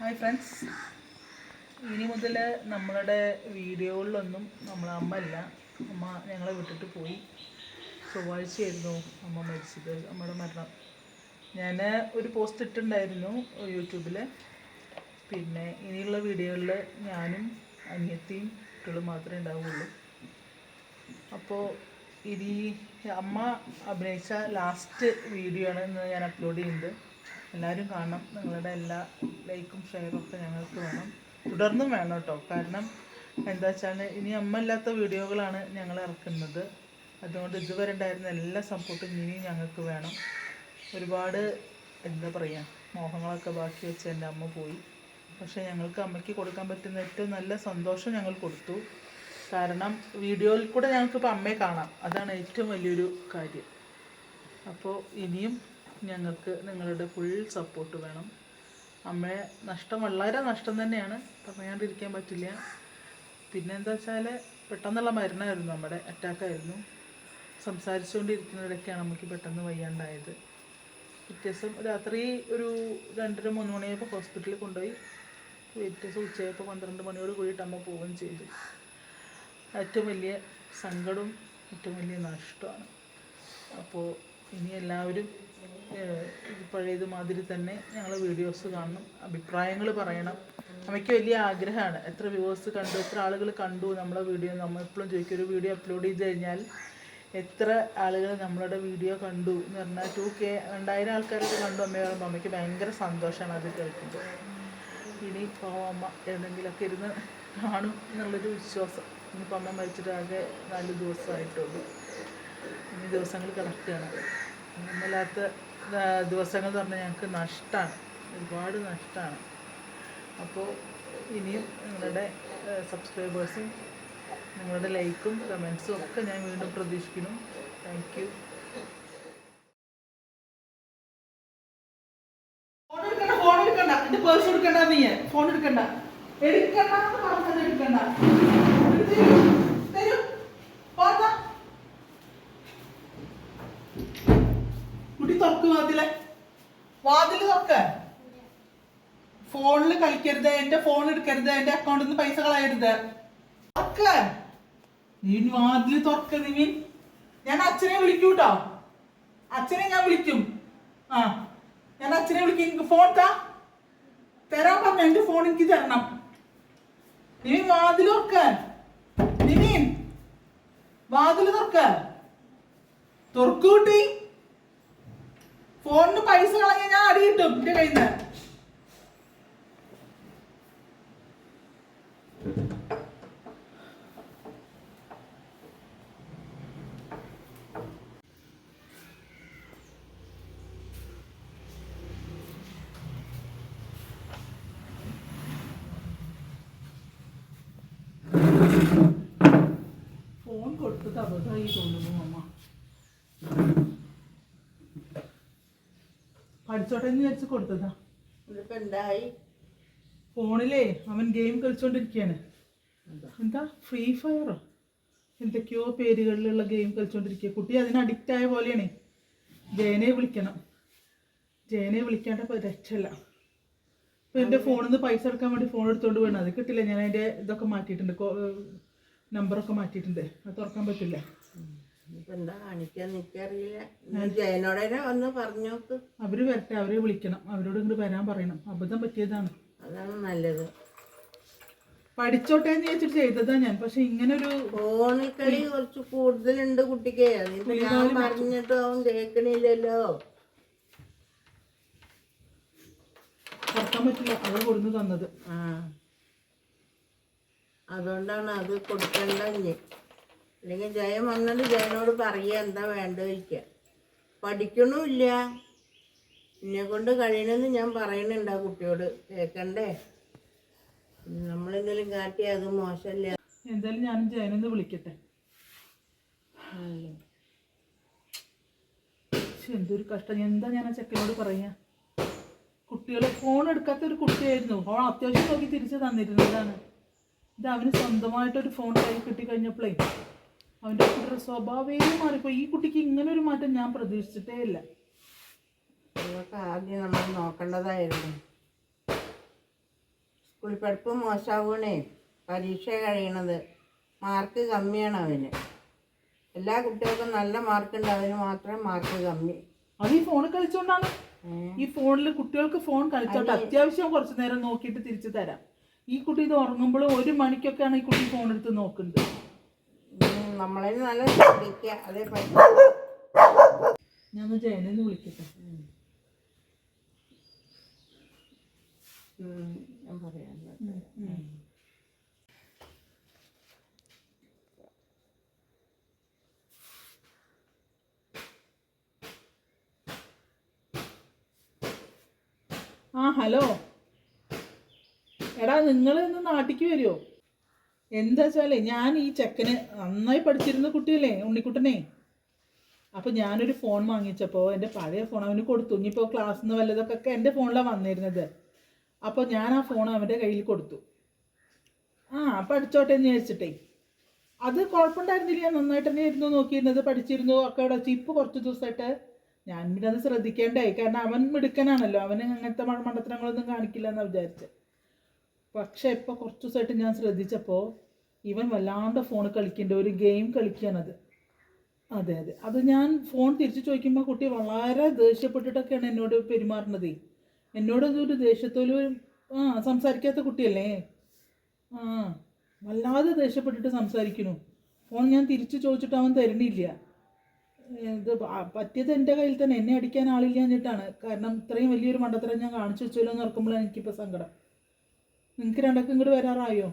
Hi friends ഇനി മുതൽ നമ്മളുടെ വീഡിയോകളിലൊന്നും നമ്മളെ അമ്മ അല്ല. അമ്മ ഞങ്ങളെ വിട്ടിട്ട് പോയി. ചൊവ്വാഴ്ചയായിരുന്നു അമ്മ മരിച്ചത് അമ്മയുടെ മരണം. ഞാൻ ഒരു പോസ്റ്റ് ഇട്ടിട്ടുണ്ടായിരുന്നു യൂട്യൂബിൽ പിന്നെ ഇനിയുള്ള വീഡിയോകളിൽ ഞാനും അനിയത്തിയും കുട്ടികളും മാത്രമേ ഉണ്ടാവുള്ളൂ. അപ്പോൾ ഇനി അമ്മ അഭിനയിച്ച ലാസ്റ്റ് വീഡിയോ ആണ് ഇന്ന് ഞാൻ അപ്ലോഡ് ചെയ്യുന്നത്. എല്ലാവരും കാണണം. നിങ്ങളുടെ എല്ലാ ലൈക്കും ഷെയറും ഒക്കെ ഞങ്ങൾക്ക് വേണം. തുടർന്നും വേണം കേട്ടോ. കാരണം എന്താ വെച്ചാൽ ഇനി അമ്മ ഇല്ലാത്ത വീഡിയോകളാണ് ഞങ്ങൾ ഇറക്കുന്നത്. അതുകൊണ്ട് ഇതുവരെ ഉണ്ടായിരുന്ന എല്ലാ സപ്പോർട്ടും ഇനിയും ഞങ്ങൾക്ക് വേണം. ഒരുപാട് എന്താ പറയുക മോഹങ്ങളൊക്കെ ബാക്കി വെച്ച് എന്റെ അമ്മ പോയി. പക്ഷേ ഞങ്ങൾക്ക് അമ്മയ്ക്ക് കൊടുക്കാൻ പറ്റുന്ന ഏറ്റവും നല്ല സന്തോഷം ഞങ്ങൾ കൊടുത്തു. കാരണം വീഡിയോയിൽ കൂടെ ഞങ്ങൾക്കിപ്പോൾ അമ്മയെ കാണാം. അതാണ് ഏറ്റവും വലിയൊരു കാര്യം. അപ്പോൾ ഇനിയും ഞങ്ങൾക്ക് നിങ്ങളുടെ ഫുൾ സപ്പോർട്ട് വേണം. അമ്മയെ നഷ്ടം വളരെ നഷ്ടം തന്നെയാണ്. പറയാണ്ടിരിക്കാൻ പറ്റില്ല. പിന്നെ എന്താ വെച്ചാൽ പെട്ടെന്നുള്ള മരണമായിരുന്നു നമ്മുടെ അറ്റാക്കായിരുന്നു സംസാരിച്ചുകൊണ്ടിരിക്കുന്നതിലൊക്കെയാണ് നമുക്ക് പെട്ടെന്ന് വയ്യാണ്ടായത്. വ്യത്യാസം രാത്രി ഒരു രണ്ടര മൂന്ന് മണിയായപ്പോൾ ഹോസ്പിറ്റലിൽ കൊണ്ടുപോയി. വ്യത്യാസം ഉച്ചയായപ്പോൾ പന്ത്രണ്ട് മണിയോട് കൂടിയിട്ട് അമ്മ പോവുകയും ചെയ്തു. ഏറ്റവും വലിയ സങ്കടവും ഏറ്റവും വലിയ നഷ്ടമാണ് അപ്പോൾ ഇനി എല്ലാവരും പഴയത് മാതിരി തന്നെ ഞങ്ങൾ വീഡിയോസ് കാണണം അഭിപ്രായങ്ങൾ പറയണം. അമ്മയ്ക്ക് വലിയ ആഗ്രഹമാണ്. എത്ര വ്യൂവേഴ്സ് കണ്ടു എത്ര ആളുകൾ കണ്ടു നമ്മളെ വീഡിയോ നമ്മൾ എപ്പോഴും ചോദിക്കും ഒരു വീഡിയോ അപ്ലോഡ് ചെയ്ത് കഴിഞ്ഞാൽ എത്ര ആളുകൾ നമ്മളുടെ വീഡിയോ കണ്ടു? എന്ന് പറഞ്ഞാൽ ടു കെ രണ്ടായിരം ആൾക്കാരൊക്കെ കണ്ടു അമ്മയെ പറയുമ്പോൾ അമ്മയ്ക്ക് ഭയങ്കര സന്തോഷമാണ് അത് കേൾക്കുമ്പോൾ ഇനി പോവാം അമ്മ എന്തെങ്കിലുമൊക്കെ ഇരുന്ന് കാണും എന്നുള്ളൊരു വിശ്വാസം. ഇനിയിപ്പോൾ അമ്മ മരിച്ചിട്ട് ആകെ നാല് ദിവസമായിട്ടുള്ളൂ. ഇനി ദിവസങ്ങൾ കിടക്കുകയാണ്. ഒന്നുമില്ലാത്ത ദിവസങ്ങൾ എന്ന് പറഞ്ഞാൽ ഞങ്ങൾക്ക് നഷ്ടമാണ് ഒരുപാട് നഷ്ടമാണ് അപ്പോൾ ഇനിയും നിങ്ങളുടെ സബ്സ്ക്രൈബേഴ്സും നിങ്ങളുടെ ലൈക്കും കമൻസും ഒക്കെ ഞാൻ വീണ്ടും പ്രതീക്ഷിക്കുന്നു. താങ്ക് യു ഫോൺ എടുക്കണ്ട പേഴ്സ് നീ. ഫോൺ എടുക്കണ്ട. എടുക്കണ്ട പറഞ്ഞത് എടുക്കണ്ട എടുത്ത് തരൂ. തരൂ. പോന്നാ. കുട്ടി തുറക്ക് വാതിലെ വാതിൽ തുറക്ക ഫോണിൽ കളിക്കരുത് എന്റെ ഫോൺ എടുക്കരുത് എന്റെ അക്കൗണ്ടിൽ നിന്ന് പൈസ കളയരുത്. നീ വാതിൽ തുറക്ക നീ. ഞാൻ അച്ഛനെ വിളിക്കൂട്ടോ അച്ഛനെ ഞാൻ വിളിക്കും. ആ ഞാൻ അച്ഛനെ വിളിക്കും. എനിക്ക് ഫോൺ താ തരാൻ പറഞ്ഞ എന്റെ ഫോൺ എനിക്ക് തരണം. നിവിൻ വാതിൽ തുറക്ക. നിവിൻ വാതിൽ തുറക്ക. തുറക്കൂട്ടി ഫോണിന് പൈസ കളഞ്ഞ ഞാൻ അടി കിട്ടും എന്റെ കയ്യിൽ നിന്ന് ഫോൺ കൊടുത്തത് അബദ്ധമായി തോന്നുന്നു അമ്മ പഠിച്ചോട്ടെ എന്ന് വിചാരിച്ച് കൊടുത്തതാ. ഇതിപ്പോ എന്തായി? ഫോണിലേ അവൻ ഗെയിം കളിച്ചോണ്ടിരിക്കുകയാണ് എന്താ? ഫ്രീ ഫയറോ എന്തൊക്കെയോ പേരുകളിലുള്ള ഗെയിം കളിച്ചോണ്ടിരിക്കുക. കുട്ടി അതിന് അഡിക്റ്റ് ആയ പോലെയാണ്. ജയനെ വിളിക്കണം. ജയനെ വിളിക്കാണ്ട് രക്ഷല്ല രക്ഷയില്ല. ഇപ്പൊ എന്റെ ഫോണിൽ നിന്ന് പൈസ എടുക്കാൻ വേണ്ടി ഫോൺ എടുത്തോണ്ട് വേണം. അത് കിട്ടില്ല. ഞാൻ അതിന്റെ ഇതൊക്കെ മാറ്റിയിട്ടുണ്ട്. നമ്പറൊക്കെ മാറ്റിയിട്ടുണ്ട്. അത് തുറക്കാൻ പറ്റില്ല. ഇപ്പൊ എന്താ കാണിക്കാൻ എനിക്കറിയില്ല. ജയനോടനെ വന്ന് പറഞ്ഞു നോക്ക് അവർ വരട്ടെ അവരെ വിളിക്കണം. അവരോട് ഇങ്ങോട്ട് വരാൻ പറയണം. അബദ്ധം പറ്റിയതാണ്. അതാണ് നല്ലത്. പഠിച്ചോട്ടെ എന്ന് ചോദിച്ചിട്ട് ചെയ്തതാ ഞാൻ. പക്ഷെ ഇങ്ങനെ ഒരു ഫോണിൽ കളി കുറച്ച് കൂടുതലുണ്ട് കുട്ടിക്ക്. അതിപ്പോ ഞാൻ പറഞ്ഞിട്ട് അവൻ കേൾക്കണില്ലല്ലോ. തുറക്കാൻ പറ്റില്ല. അവൾ കൊടുന്ന് തന്നത്. ആ. അതുകൊണ്ടാണ് അത് കൊടുക്കണ്ട ഇനി. അല്ലെങ്കിൽ ജയൻ വന്നിട്ട് ജയനോട് പറയുക എന്താ വേണ്ട ചോദിക്കുക. പഠിക്കണമില്ല. എന്നെ കൊണ്ട് കഴിയണമെന്ന് ഞാൻ പറയണുണ്ട് ആ കുട്ടിയോട്. കേൾക്കണ്ടേ? നമ്മളെന്തെങ്കിലും കാട്ടി അത് മോശമല്ല? എന്തായാലും ഞാൻ ജയനൊന്ന് വിളിക്കട്ടെ. എന്തൊരു കഷ്ടം. എന്താ ഞാൻ ആ ചെക്കനോട് പറയാ? കുട്ടികളെ ഫോൺ എടുക്കാത്ത ഒരു കുട്ടിയായിരുന്നു. ഫോൺ അത്യാവശ്യം നോക്കി തിരിച്ചു തന്നിരുന്നതാണ്. ഇത് അവന് സ്വന്തമായിട്ടൊരു ഫോൺ കൈ കിട്ടി കഴിഞ്ഞപ്പോഴേ അവന്റെ കുട്ടിയുടെ സ്വഭാവേ മാറിപ്പോയി. ഈ കുട്ടിക്ക് ഇങ്ങനെ ഒരു മാറ്റം ഞാൻ പ്രതീക്ഷിച്ചിട്ടേ ഇല്ല. ആദ്യം നമ്മൾ നോക്കേണ്ടതായിരുന്നു. സ്കൂൾ പഠിപ്പ് മോശമാവണേ. പരീക്ഷ കഴിയണത് മാർക്ക് കമ്മിയാണ് അവന്. എല്ലാ കുട്ടികൾക്കും നല്ല മാർക്ക് ഉണ്ട്. അവന് മാത്രം മാർക്ക് കമ്മി. അത് ഈ ഫോണിൽ കളിച്ചോണ്ടാണ്. ഈ ഫോണിൽ കുട്ടികൾക്ക് ഫോൺ കളിച്ചോണ്ട് അത്യാവശ്യം കുറച്ച് നേരം നോക്കിയിട്ട് തിരിച്ചു തരാം. ഈ കുട്ടി ഇത് ഉറങ്ങുമ്പോൾ ഒരു മണിക്കൊക്കെയാണ് ഈ കുട്ടി ഫോൺ എടുത്ത് നോക്കുന്നത് നമ്മളെ നല്ല ശ്രദ്ധിക്കുക. അതേ പറ്റും ഞാൻ ജയനെന്ന് വിളിക്കട്ടെ. ഞാൻ പറയാം. ആ ഹലോ. എടാ നിങ്ങൾ ഇന്ന് നാട്ടിക്ക് വരുമോ എന്താ വെച്ചാലേ ഞാൻ ഈ ചെക്കന് നന്നായി പഠിച്ചിരുന്ന കുട്ടിയല്ലേ ഉണ്ണിക്കുട്ടനെ. അപ്പോൾ ഞാനൊരു ഫോൺ വാങ്ങിച്ചപ്പോൾ എന്റെ പഴയ ഫോൺ അവന് കൊടുത്തു. ഇനിയിപ്പോൾ ക്ലാസ്സിൽ നിന്ന് വല്ലതൊക്കെ എന്റെ ഫോണിലാണ് വന്നിരുന്നത്. അപ്പോൾ ഞാൻ ആ ഫോൺ അവന്റെ കയ്യിൽ കൊടുത്തു. ആ പഠിച്ചോട്ടെ എന്ന് വിചാരിച്ചിട്ടേ. അത് കുഴപ്പമുണ്ടായിരുന്നില്ല. നന്നായിട്ട് തന്നെ ഇരുന്നു നോക്കിയിരുന്നത് പഠിച്ചിരുന്നു ഒക്കെ അവിടെ. ഇപ്പോൾ കുറച്ച് ദിവസമായിട്ട് ഞാൻ പിന്നെ അത് ശ്രദ്ധിക്കേണ്ടായി കാരണം അവൻ മിടുക്കനാണല്ലോ. അവന് അങ്ങനത്തെ മണ്ടത്തരങ്ങളൊന്നും കാണിക്കില്ല എന്നാണ് വിചാരിച്ചത് പക്ഷേ ഇപ്പോൾ കുറച്ച് ദിവസമായിട്ട് ഞാൻ ശ്രദ്ധിച്ചപ്പോൾ ഇവൻ വല്ലാണ്ട് ഫോൺ കളിക്കേണ്ട ഒരു ഗെയിം കളിക്കുകയാണത് അതെ അതെ. അത് ഞാൻ ഫോൺ തിരിച്ചു ചോദിക്കുമ്പോൾ കുട്ടി വളരെ ദേഷ്യപ്പെട്ടിട്ടൊക്കെയാണ് എന്നോട് പെരുമാറുന്നത് എന്നോട് ഒരു ദേഷ്യത്തോലും ആ സംസാരിക്കാത്ത കുട്ടിയല്ലേ? ആ വല്ലാതെ ദേഷ്യപ്പെട്ടിട്ട് സംസാരിക്കുന്നു. ഫോൺ ഞാൻ തിരിച്ചു ചോദിച്ചിട്ട് അവൻ തരുന്നില്ല ഇത് പറ്റിയത് എന്റെ കയ്യിൽ തന്നെ എന്നെ അടിക്കാൻ ആളില്ല എന്നിട്ടാണ്. കാരണം ഇത്രയും വലിയൊരു മണ്ടത്തരം ഞാൻ കാണിച്ചു വെച്ചല്ലോ എന്ന് ഓർക്കുമ്പോഴാണ് എനിക്കിപ്പോൾ സങ്കടം. നിങ്ങൾക്ക് രണ്ടൊക്കെ ഇങ്ങോട്ട് വരാറായോ?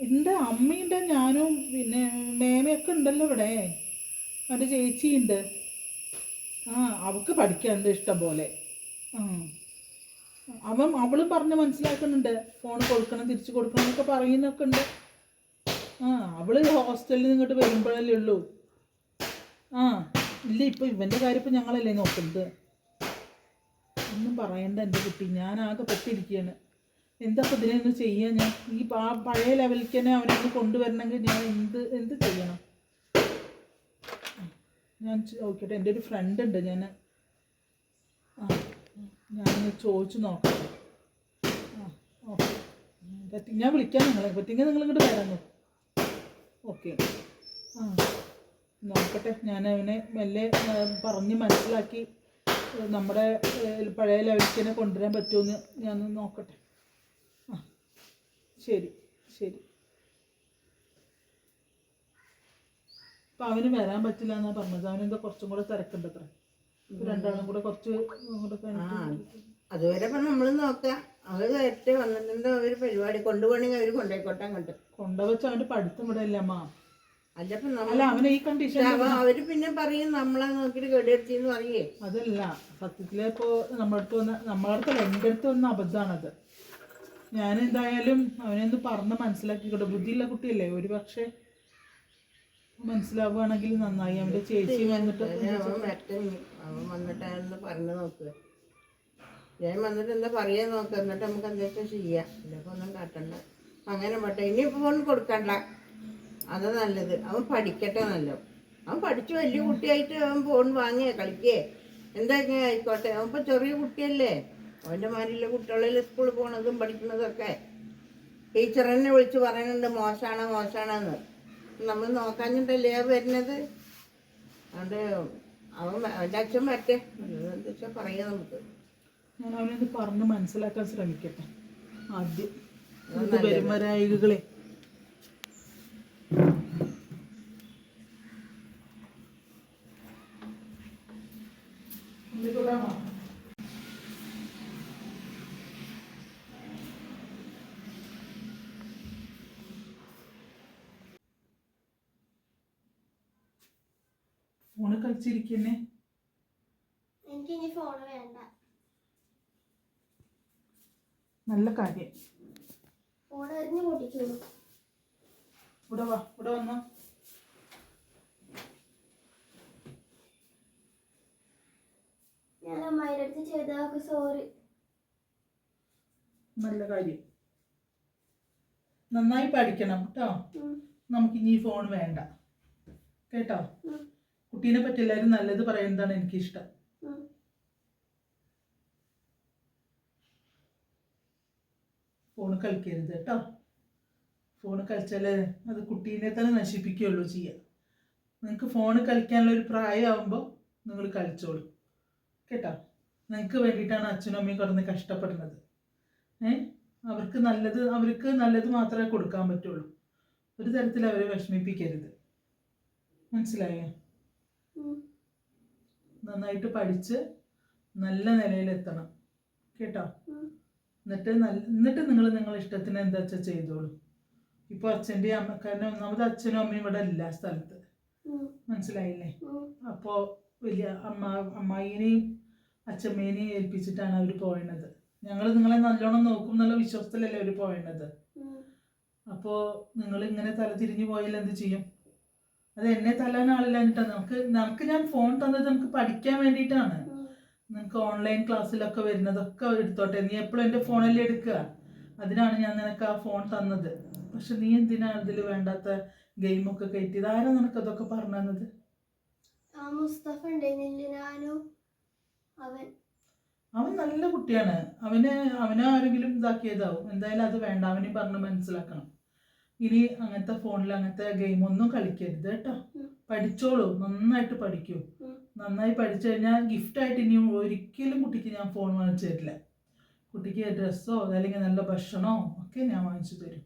എന്റെ അമ്മയുണ്ട് ഞാനും പിന്നെ മേമയൊക്കെ ഉണ്ടല്ലോ ഇവിടെ. എന്റെ ചേച്ചിയുണ്ട്. ആ അവൾക്ക് പഠിക്കാനുണ്ട് ഇഷ്ടം പോലെ. ആ. അവൻ അവൾ പറഞ്ഞ് മനസ്സിലാക്കുന്നുണ്ട്. ഫോൺ കൊടുക്കണം തിരിച്ചു കൊടുക്കണം എന്നൊക്കെ പറയുന്നൊക്കെ ഉണ്ട്. ആ അവൾ ഹോസ്റ്റലിൽ നിന്ന് ഇങ്ങോട്ട് വരുമ്പോഴല്ലേ ഉള്ളൂ. ആ ഇല്ല ഇപ്പം ഇവന്റെ കാര്യം ഇപ്പം ഞങ്ങളല്ലേ നോക്കുന്നത്. ഒന്നും പറയണ്ട എന്റെ കുട്ടി. ഞാൻ ആകെ പെട്ടിരിക്കുകയാണ് എന്താ ഇപ്പം ഇതിനൊന്ന് ചെയ്യാൻ ഞാൻ ഈ ആ പഴയ ലെവലിലേക്ക് തന്നെ അവനൊന്ന് കൊണ്ടുവരണമെങ്കിൽ ഞാൻ എന്ത് എന്ത് ചെയ്യണം? ഞാൻ നോക്കിയിട്ട് എന്റെ ഒരു ഫ്രണ്ട് ഉണ്ട്. ഞാൻ ആ ഞാൻ ചോദിച്ചു നോക്കാം. ആ ഓക്കെ. ഞാൻ വിളിക്കാം നിങ്ങളെ. പറ്റിയെങ്കിൽ നിങ്ങൾ ഇങ്ങോട്ട് വരാമോ ഓക്കെ. ആ നോക്കട്ടെ. ഞാൻ അവനെ മെല്ലെ പറഞ്ഞ് മനസ്സിലാക്കി നമ്മുടെ പഴയ ലെവലിലേക്ക് തന്നെ കൊണ്ടുവരാൻ പറ്റുമെന്ന് ഞാൻ നോക്കട്ടെ. ശരി ശരി. അപ്പം അവന് വരാൻ പറ്റില്ല എന്നാ പറഞ്ഞത്. അവന് എന്താ കുറച്ചും കൂടെ തിരക്കുണ്ട് അത്ര രണ്ടാളും കൂടെ കുറച്ച് അതുവരെ ഇപ്പം നമ്മൾ നോക്കാം. അവർ നേരത്തെ വന്നിട്ടുണ്ട് അവർ പരിപാടി? കൊണ്ടുപോകണമെങ്കിൽ അവർ കൊണ്ടുപോയിക്കോട്ടെ അങ്ങോട്ട്. കൊണ്ടുവച്ച് അവന്റെ പഠിത്തം ഇവിടെ ഇല്ല അമ്മ. അല്ല അവനെ ഈ കണ്ടീഷൻ അവർ പിന്നെ പറയും നമ്മളെ നോക്കിട്ട് കേടെടുത്തിന്ന് പറയേ. അതല്ല സത്യത്തിലെ ഇപ്പോ നമ്മളടുത്ത് വന്ന നമ്മളടുത്ത് എന്റെ അടുത്ത് വന്ന അബദ്ധമാണത്. ഞാൻ എന്തായാലും അവനെന്ത് പറഞ്ഞ് മനസ്സിലാക്കിക്കോട്ടെ. ബുദ്ധിയുള്ള കുട്ടിയല്ലേ? ഒരു പക്ഷേ മനസ്സിലാവുകയാണെങ്കിൽ നന്നായി. അവന്റെ ചേച്ചി വന്നിട്ട് അവൻ വന്നിട്ട് അതൊന്ന് പറഞ്ഞു നോക്കുക ഞാൻ വന്നിട്ട് എന്താ പറയാ നോക്കുക എന്നിട്ട് നമുക്ക് എന്തൊക്കെ ചെയ്യാം. ഇല്ലപ്പോൾ ഒന്നും കാട്ടണ്ട. അങ്ങനെ പോട്ടെ. ഇനി ഫോൺ കൊടുക്കണ്ട. അത് നല്ലത്. അവൻ പഠിക്കട്ടെ നല്ല. അവൻ പഠിച്ച് വലിയ കുട്ടിയായിട്ട് അവൻ ഫോൺ വാങ്ങിയേ കളിക്കേ. എന്തൊക്കെ ആയിക്കോട്ടെ? അവൻ ഇപ്പൊ ചെറിയ കുട്ടിയല്ലേ? അവന്റെ മാരിലെ കുട്ടികളിൽ സ്കൂളിൽ പോണതും പഠിക്കുന്നതൊക്കെ. ടീച്ചർ തന്നെ വിളിച്ച് പറയുന്നുണ്ട് മോശമാണ് മോശമാണെന്ന് നമ്മൾ നോക്കാഞ്ഞിട്ടല്ലേ വരുന്നത്? അതുകൊണ്ട് അവൻ അവന്റെ അച്ഛൻ പറ്റേ എന്താ വെച്ചാൽ പറയാം നമുക്ക്. ഞാൻ അവനത് പറഞ്ഞ് മനസ്സിലാക്കാൻ ശ്രമിക്കട്ടെ. ആദ്യം വരുമരായികളെ ഫോണ് കളിച്ചിരിക്കുന്നേ? എനിക്ക് ഇനി ഫോൺ വേണ്ട. നല്ല കാര്യം. ഫോൺ എറിഞ്ഞു ഇവിടെ വാ ഇവിടെ വന്നോ. ഞാൻ അമ്മായിയുടെ അടുത്ത് സോറി നല്ല കാര്യം. നന്നായി പഠിക്കണം കേട്ടോ. നമുക്ക് ഇനി ഫോൺ വേണ്ട. കേട്ടോ? കുട്ടീനെ പറ്റി എല്ലാവരും നല്ലത് പറയുന്നതാണ് എനിക്കിഷ്ടം. ഫോണ് കളിക്കരുത് കേട്ടോ. ഫോണ് കളിച്ചാൽ അത് കുട്ടീനെ തന്നെ നശിപ്പിക്കുകയുള്ളൂ ചെയ്യുക നിങ്ങൾക്ക് ഫോണ് കളിക്കാനുള്ള ഒരു പ്രായമാകുമ്പോൾ നിങ്ങൾ കളിച്ചോളൂ. കേട്ടോ? നിങ്ങൾക്ക് വേണ്ടിയിട്ടാണ് അച്ഛനും അമ്മയും കിടന്ന് കഷ്ടപ്പെടുന്നത്. ഏ? അവർക്ക് നല്ലത് അവർക്ക് നല്ലത് മാത്രമേ കൊടുക്കാൻ പറ്റുള്ളൂ. ഒരു തരത്തിൽ അവരെ വിഷമിപ്പിക്കരുത്. മനസ്സിലായോ. നന്നായിട്ട് പഠിച്ച് നല്ല നിലയിലെത്തണം. കേട്ടോ? എന്നിട്ട് നല്ല എന്നിട്ട് നിങ്ങൾ നിങ്ങളുടെ ഇഷ്ടത്തിന് എന്താ വെച്ചാൽ ചെയ്തോളൂ. ഇപ്പോൾ അച്ഛന്റെ അമ്മ കാരണം ഒന്നാമത് അച്ഛനും അമ്മയും ഇവിടെ ഇല്ല സ്ഥലത്ത്. മനസ്സിലായില്ലേ? അപ്പോ അപ്പോൾ വലിയ അമ്മ അമ്മായിനെയും അച്ഛമ്മേനെയും ഏൽപ്പിച്ചിട്ടാണ് അവർ പോയണത്. ഞങ്ങൾ നിങ്ങളെ നല്ലോണം നോക്കും എന്നുള്ള വിശ്വാസത്തിലല്ലേ അവർ പോയണത്. അപ്പോ അപ്പോൾ നിങ്ങൾ ഇങ്ങനെ തല തിരിഞ്ഞു പോയാൽ എന്ത് ചെയ്യും? അത് എന്നെ തല്ലാൻ ആളില്ല എന്നിട്ടാ. നമുക്ക് നമുക്ക് ഞാൻ ഫോൺ തന്നത് നമുക്ക് പഠിക്കാൻ വേണ്ടിയിട്ടാണ്. നിനക്ക് ഓൺലൈൻ ക്ലാസ്സിലൊക്കെ വരുന്നതൊക്കെ എടുത്തോട്ടെ. നീ എപ്പോഴും എന്റെ ഫോണല്ലേ എടുക്കുക. അതിനാണ് ഞാൻ നിനക്ക് ആ ഫോൺ തന്നത്. പക്ഷെ നീ എന്തിനാണ് ഇതിൽ വേണ്ടാത്ത ഗെയിമൊക്കെ കയറ്റിയത്? ആരാ നിനക്ക് അതൊക്കെ പറഞ്ഞു തന്നത്? മുസ്തഫ ഞാനും അവൻ. അവൻ നല്ല കുട്ടിയാണ്. അവന് അവനെ ആരെങ്കിലും ഇതാക്കിയതാവും. എന്തായാലും അത് വേണ്ട. അവനെ പറഞ്ഞ് മനസ്സിലാക്കണം. ഇനി അങ്ങനത്തെ ഫോണിൽ അങ്ങനത്തെ ഗെയിം ഒന്നും കളിക്കരുത് കേട്ടോ. പഠിച്ചോളൂ നന്നായിട്ട് പഠിക്കൂ. നന്നായി പഠിച്ചു കഴിഞ്ഞാൽ ഗിഫ്റ്റായിട്ട് ഇനി ഒരിക്കലും കുട്ടിക്ക് ഞാൻ ഫോൺ വാങ്ങിച്ചു തരില്ല. കുട്ടിക്ക് ഡ്രസ്സോ അല്ലെങ്കിൽ നല്ല ഭക്ഷണമോ ഒക്കെ ഞാൻ വാങ്ങിച്ചു തരും.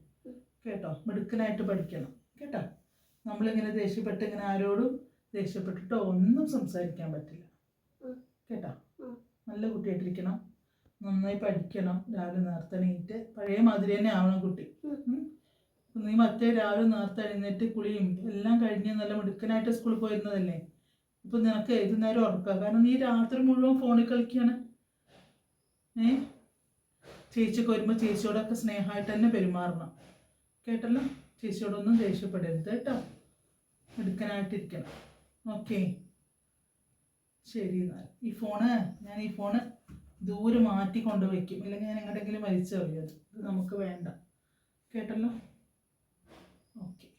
കേട്ടോ? മിടുക്കനായിട്ട് പഠിക്കണം. കേട്ടോ? നമ്മളിങ്ങനെ ദേഷ്യപ്പെട്ട് ഇങ്ങനെ ആരോടും ദേഷ്യപ്പെട്ടിട്ടോ ഒന്നും സംസാരിക്കാൻ പറ്റില്ല. കേട്ടോ. നല്ല കുട്ടിയായിട്ടിരിക്കണം. നന്നായി പഠിക്കണം. രാവിലെ നേരത്തെ നീറ്റ് പഴയ മാതിരി തന്നെ ആവണം കുട്ടി. നീ മറ്റേ രാവിലെ നേരത്തെ എഴുന്നേറ്റ് കുളിയും എല്ലാം കഴിഞ്ഞ് നല്ല മിടുക്കനായിട്ട് സ്കൂളിൽ പോയിരുന്നതല്ലേ? ഇപ്പൊ നിനക്ക് ഏത് നേരം ഉറക്കാം? കാരണം നീ രാത്രി മുഴുവൻ ഫോണിൽ കളിക്കുകയാണ് ഏ? ചേച്ചിക്ക് വരുമ്പോൾ ചേച്ചിയോടൊക്കെ സ്നേഹമായിട്ട് തന്നെ പെരുമാറണം. കേട്ടല്ലോ? ചേച്ചിയോടൊന്നും ദേഷ്യപ്പെടരുത് കേട്ടോ. മിടുക്കനായിട്ടിരിക്കണം. ഓക്കെ. ശരി എന്നാൽ. ഈ ഫോണ് ഞാൻ ഈ ഫോണ് ദൂരെ മാറ്റി കൊണ്ടുവയ്ക്കും. ഇല്ലെങ്കിൽ ഞാൻ എങ്ങോട്ടെങ്കിലും വലിച്ചെറിയത് ഇത് നമുക്ക് വേണ്ട. കേട്ടല്ലോ? ഓക്കെ